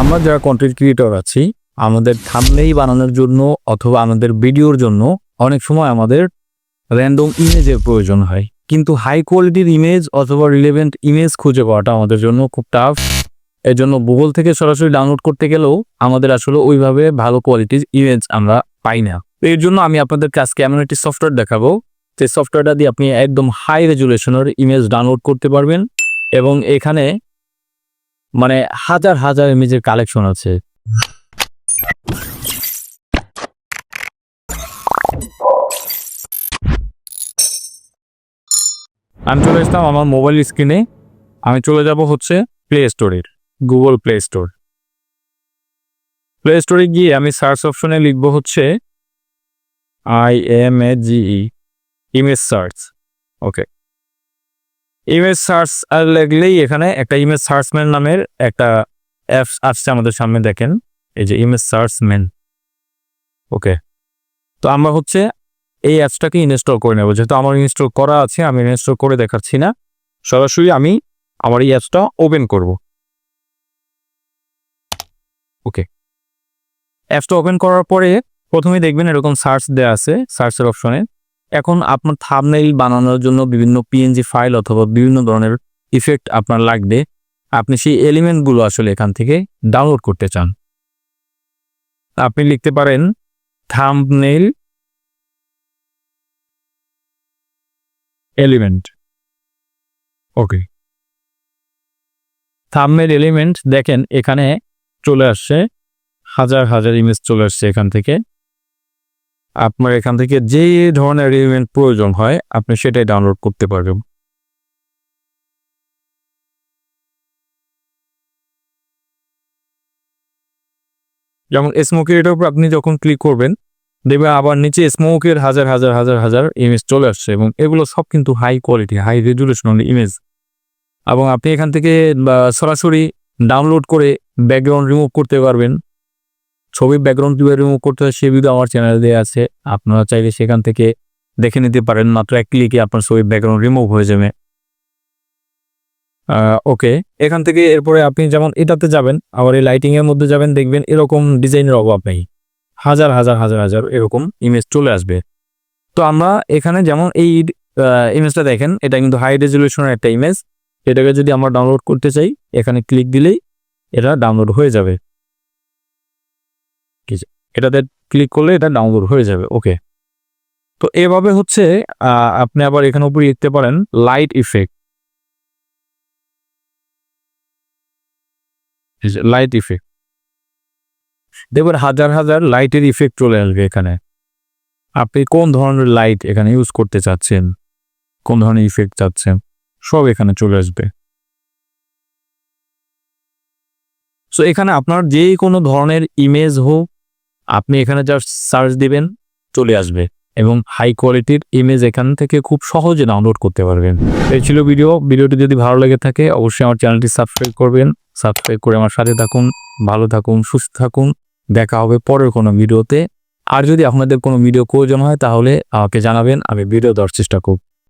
আমরা যারা content creator আছি, আমাদের থামনেই বানানোর জন্য অথবা আমাদের ভিডিওর জন্য অনেক সময় আমাদের র্যান্ডম ইমেজের প্রয়োজন হয়। কিন্তু হাই কোয়ালিটির ইমেজ অথবা রিলেভেন্ট ইমেজ খুঁজে পাওয়াটা আমাদের জন্য খুব টাফ এর জন্য গুগল থেকে সরাসরি ডাউনলোড করতে গেলেও আমাদের আসলে ওইভাবে ভালো কোয়ালিটির ইমেজ আমরা পাই না। তো এর জন্য আমি আপনাদেরকে আজকে এমন একটি সফটওয়্যার দেখাবো, যে সফটওয়্যারটা দিয়ে আপনি একদম হাই রেজুলেশনের ইমেজ ডাউনলোড করতে পারবেন এবং এখানে মানে হাজার হাজার ইমেজের কালেকশন আছে। আমি চলে আসলাম আমার মোবাইল স্ক্রিনে আমি চলে যাব হচ্ছে প্লে স্টোরের গুগল প্লে স্টোর প্লে স্টোরে গিয়ে আমি সার্চ অপশনে লিখব হচ্ছে I M A G E image search okay image search আর লাগলেই এখানে একটা ইমেজ সার্চম্যান নামের একটা অ্যাপস আসছে আমাদের সামনে, দেখেন। এই যে ইমেজ সার্চম্যান ওকে তো আমরা হচ্ছে এই অ্যাপসটাকে ইনস্টল করে নেব। যেহেতু আমার ইনস্টল করা আছে, আমি ইনস্টল করে দেখাচ্ছি না। সরাসরি আমি আমার এই অ্যাপসটা ওপেন করব। ওকে অ্যাপসটা ওপেন করার পরে প্রথমে দেখবেন এরকম সার্চ দেওয়া আছে সার্চের অপশনে এখন আপনার থাবনেইল বানানোর জন্য বিভিন্ন পিএনজি ফাইল অথবা বিভিন্ন ধরনের ইফেক্ট আপনার লাগবে। আপনি সেই এলিমেন্টগুলো আসলে এখান থেকে ডাউনলোড করতে চান। আপনি লিখতে পারেন thumbnail element okay. Thumbnail element দেখেন এখানে চলে আসছে, হাজার হাজার ইমেজ চলে আসছে এখান থেকে। আপনার এখান থেকে যে ধরনের এলিমেন্ট প্রয়োজন হয়, আপনি সেটাই ডাউনলোড করতে পারবেন। যেমন স্মোকের এটার উপর আপনি যখন ক্লিক করবেন দেখবেন আবার নিচে স্মোকের হাজার হাজার হাজার হাজার ইমেজ চলে আসছে এবং এগুলো সব কিন্তু high quality high resolution image এবং আপনি এখান থেকে সরাসরি ডাউনলোড করে ব্যাকগ্রাউন্ড রিমুভ করতে পারবেন। ছবির ব্যাকগ্রাউন্ড কীভাবে রিমুভ করতে হয়, সে ভিডিও আমার চ্যানেলে দেওয়া আছে। আপনারা চাইলে সেখান থেকে দেখে নিতে পারেন, মাত্র এক ক্লিকে আপনার ছবির ব্যাকগ্রাউন্ড রিমুভ হয়ে যাবে। ওকে এখান থেকে এরপরে আপনি যেমন এটাতে যাবেন, আবার এই লাইটিংয়ের মধ্যে যাবেন, দেখবেন এরকম ডিজাইনের অভাব নেই। হাজার হাজার হাজার হাজার এরকম ইমেজ চলে আসবে। তো আমরা এখানে যেমন এই ইমেজটা দেখেন, এটা কিন্তু হাই রেজলিউশনের একটা ইমেজ এটাকে যদি আমরা ডাউনলোড করতে চাই, এখানে ক্লিক দিলেই এটা ডাউনলোড হয়ে যাবে। এটাতে ক্লিক করলে এটা ডাউনলোড হয়ে যাবে ওকে তো এভাবে হচ্ছে আপনি আবার এখানে উপরে লিখতে পারেন লাইট ইফেক্ট লাইট ইফেক্ট দেখবেন হাজার হাজার লাইটের ইফেক্ট চলে আসবে এখানে। আপনি কোন ধরনের লাইট এখানে ইউজ করতে চাচ্ছেন? কোন ধরনের ইফেক্ট চাচ্ছেন? সব এখানে চলে আসবে। সো এখানে আপনার যে কোনো ধরনের ইমেজ হোক আপনি এখানে জাস্ট সার্চ দিবেন, চলে আসবে এবং হাই কোয়ালিটির ইমেজ এখান থেকে খুব সহজে ডাউনলোড করতে পারবেন। এই ছিল ভিডিও ভিডিওটি যদি ভালো লেগে থাকে, অবশ্যই আমার চ্যানেলটি সাবস্ক্রাইব করবেন। সাবস্ক্রাইব করে আমার সাথে থাকুন, ভালো থাকুন, সুস্থ থাকুন। দেখা হবে পরের কোনো ভিডিওতে আর যদি আপনাদের কোনো ভিডিও প্রয়োজন হয়, তাহলে আমাকে জানাবেন, আমি ভিডিও দেওয়ার চেষ্টা করব।